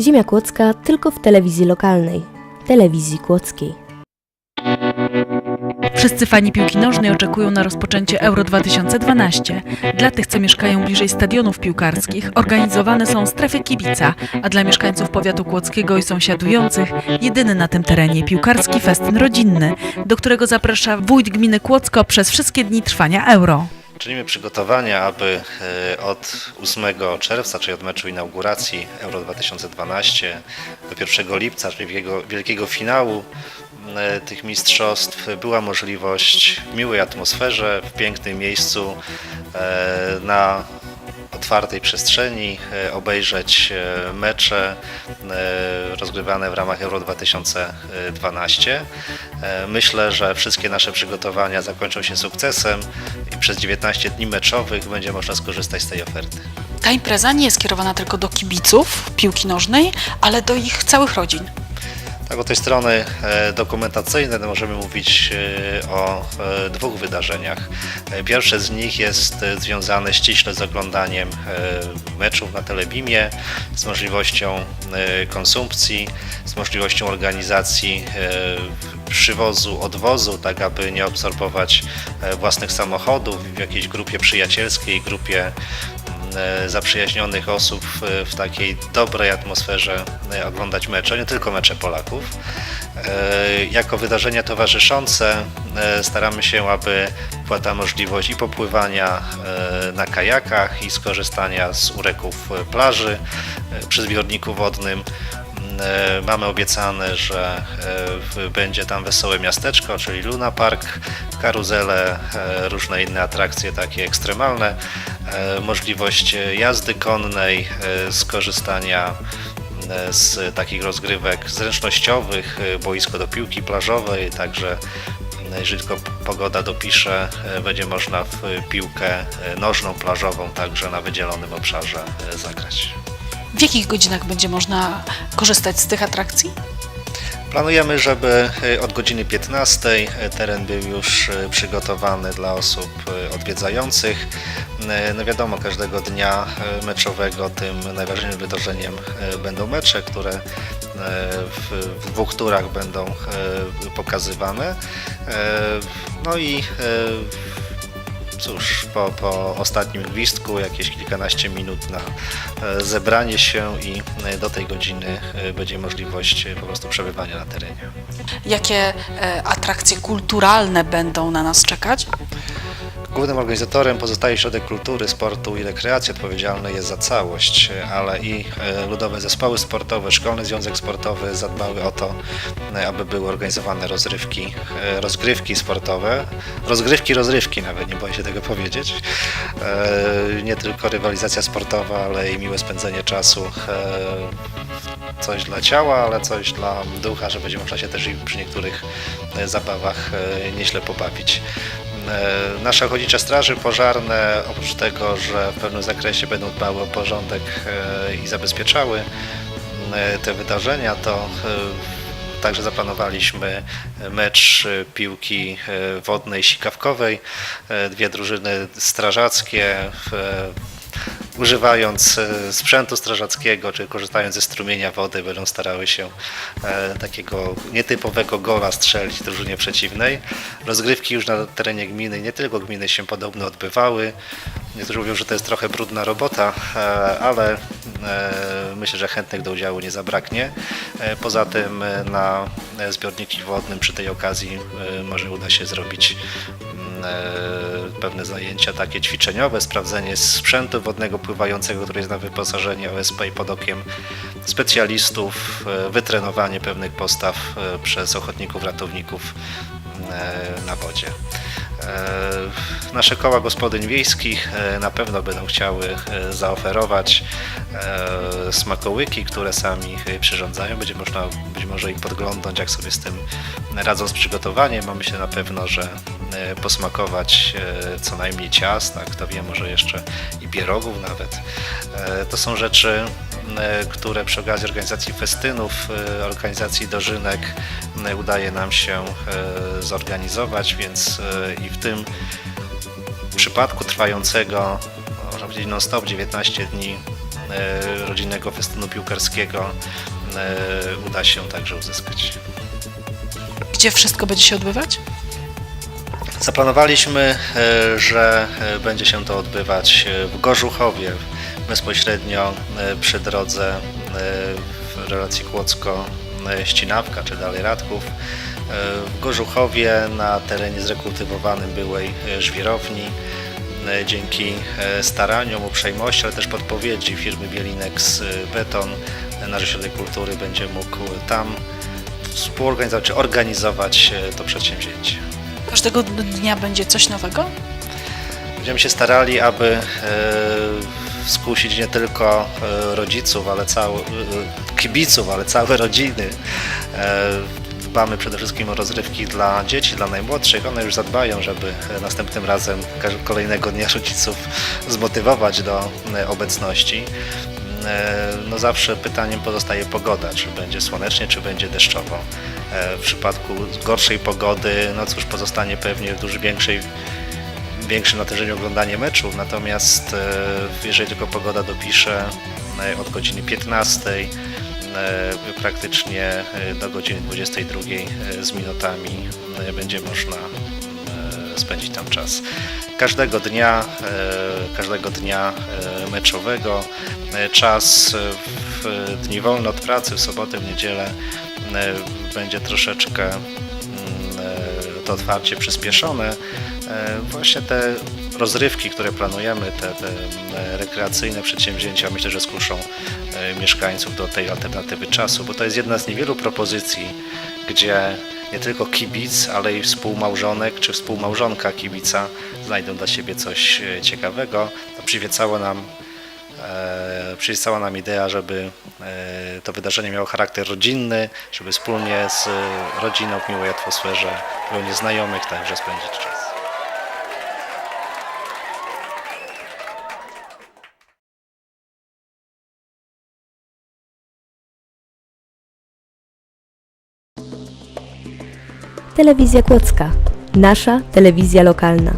Ziemia Kłodzka tylko w telewizji lokalnej, telewizji kłodzkiej. Wszyscy fani piłki nożnej oczekują na rozpoczęcie Euro 2012. Dla tych, co mieszkają bliżej stadionów piłkarskich, organizowane są strefy kibica, a dla mieszkańców powiatu kłodzkiego i sąsiadujących jedyny na tym terenie piłkarski festyn rodzinny, do którego zaprasza wójt gminy Kłodzko przez wszystkie dni trwania Euro. Czynimy przygotowania, aby e, od 8 czerwca, czyli od meczu inauguracji Euro 2012 do 1 lipca, czyli wielkiego, wielkiego finału e, tych mistrzostw, była możliwość w miłej atmosferze, w pięknym miejscu, e, na otwartej przestrzeni e, obejrzeć e, mecze e, rozgrywane w ramach Euro 2012. E, Myślę, że wszystkie nasze przygotowania zakończą się sukcesem i przez 19 dni meczowych będzie można skorzystać z tej oferty. Ta impreza nie jest kierowana tylko do kibiców piłki nożnej, ale do ich całych rodzin. Tak, od tej strony e, dokumentacyjnej możemy mówić e, o e, dwóch wydarzeniach. Pierwsze z nich jest związane ściśle z oglądaniem meczów na Telebimie, z możliwością konsumpcji, z możliwością organizacji przywozu, odwozu, tak aby nie absorbować e, własnych samochodów w jakiejś grupie przyjacielskiej, grupie e, zaprzyjaźnionych osób e, w takiej dobrej atmosferze oglądać mecze, nie tylko mecze Polaków. Jako wydarzenia towarzyszące staramy się, aby była ta możliwość i popływania na kajakach i skorzystania z ureków plaży przy zbiorniku wodnym. E, Mamy obiecane, że e, będzie tam wesołe miasteczko, czyli Luna Park, karuzele, e, różne inne atrakcje takie ekstremalne, możliwość jazdy konnej, skorzystania z takich rozgrywek zręcznościowych, boisko do piłki plażowej, także jeżeli tylko pogoda dopisze, będzie można w piłkę nożną plażową także na wydzielonym obszarze zagrać. W jakich godzinach będzie można korzystać z tych atrakcji? Planujemy, żeby e, od godziny 15 e, teren był już e, przygotowany dla osób odwiedzających. No wiadomo, każdego dnia meczowego tym najważniejszym wydarzeniem będą mecze, które w, dwóch turach będą pokazywane. No i Cóż, po, po ostatnim gwizdku jakieś kilkanaście minut na e, zebranie się i e, do tej godziny e, będzie możliwość po prostu przebywania na terenie. Jakie atrakcje kulturalne będą na nas czekać? Głównym organizatorem pozostaje Środek Kultury, Sportu i Rekreacji, odpowiedzialny jest za całość, ale i e, ludowe zespoły sportowe, Szkolny Związek Sportowy zadbały o to, e, aby były organizowane rozrywki, e, rozgrywki sportowe, rozgrywki, rozrywki nawet, nie boję się tego powiedzieć. Nie tylko rywalizacja sportowa, ale i miłe spędzenie czasu. Coś dla ciała, ale coś dla ducha, że będzie można się też i przy niektórych zabawach nieźle pobawić. E, Nasze ochotnicze straże pożarne, oprócz tego, że w pewnym zakresie będą dbały o porządek e, i zabezpieczały e, te wydarzenia, to także zaplanowaliśmy mecz piłki wodnej sikawkowej. Dwie drużyny strażackie używając e, sprzętu strażackiego, czy korzystając ze strumienia wody, będą starały się e, takiego nietypowego gola strzelić drużynie przeciwnej. Rozgrywki już na terenie gminy, nie tylko gminy się podobno odbywały. Niektórzy mówią, że to jest trochę brudna robota, e, ale myślę, że chętnych do udziału nie zabraknie. Poza tym na zbiorniki wodnym przy tej okazji może uda się zrobić mm, e, pewne zajęcia takie ćwiczeniowe, sprawdzenie sprzętu wodnego pływającego, który jest na wyposażenie OSP i pod okiem specjalistów, e, wytrenowanie pewnych postaw e, przez ochotników, ratowników na wodzie. E, Nasze koła gospodyń wiejskich e, na pewno będą chciały e, zaoferować e, smakołyki, które sami e, przyrządzają. Będzie można być może i podglądnąć, jak sobie z tym radzą z przygotowaniem. Mamy się na pewno, że e, posmakować e, co najmniej ciasta, kto wie, może jeszcze i pierogów nawet. E, To są rzeczy, e, które przy okazji organizacji festynów, e, organizacji dożynek e, udaje nam się e, zorganizować, więc e, i w tym przypadku trwającego, można powiedzieć non-stop 19 dni e, rodzinnego festynu piłkarskiego e, uda się także uzyskać. Gdzie wszystko będzie się odbywać? Zaplanowaliśmy, e, że e, będzie się to odbywać e, w Gorzuchowie, bezpośrednio e, przy drodze e, w relacji Kłodzko-Ścinawka, czy dalej Radków. E, W Gorzuchowie na terenie zrekultywowanym byłej żwirowni. Dzięki staraniom, uprzejmości, ale też podpowiedzi firmy Bielinex Beton, nasz ośrodek kultury będzie mógł tam współorganizować czy organizować to przedsięwzięcie. Każdego dnia będzie coś nowego? Będziemy się starali, aby skusić nie tylko e, rodziców, ale cały, e, kibiców, ale całe rodziny. E, dbamy przede wszystkim o rozrywki dla dzieci, dla najmłodszych. One już zadbają, żeby e, następnym razem kolejnego dnia rodziców zmotywować do e, obecności. E, No zawsze pytaniem pozostaje pogoda, czy będzie słonecznie, czy będzie deszczowo. E, W przypadku gorszej pogody, no cóż, pozostanie pewnie w dużo większej większym natężeniu oglądanie meczów, natomiast e, jeżeli tylko pogoda dopisze e, od godziny 15 e, praktycznie do godziny 22 e, z minutami będzie można spędzić tam czas. Każdego dnia, każdego dnia meczowego czas w dni wolne od pracy, w sobotę, w niedzielę będzie troszeczkę mm, to otwarcie przyspieszone. E, Właśnie te rozrywki, które planujemy, te, te e, rekreacyjne przedsięwzięcia, myślę, że skuszą e, mieszkańców do tej alternatywy czasu, bo to jest jedna z niewielu propozycji, gdzie nie tylko kibic, ale i współmałżonek czy współmałżonka kibica znajdą dla siebie coś ciekawego. To przyświecało nam E, nam idea, żeby to wydarzenie miało charakter rodzinny, żeby wspólnie z rodziną w miłej atmosferze, pełni znajomych także spędzić czas. Telewizja Kłodzka. Nasza telewizja lokalna.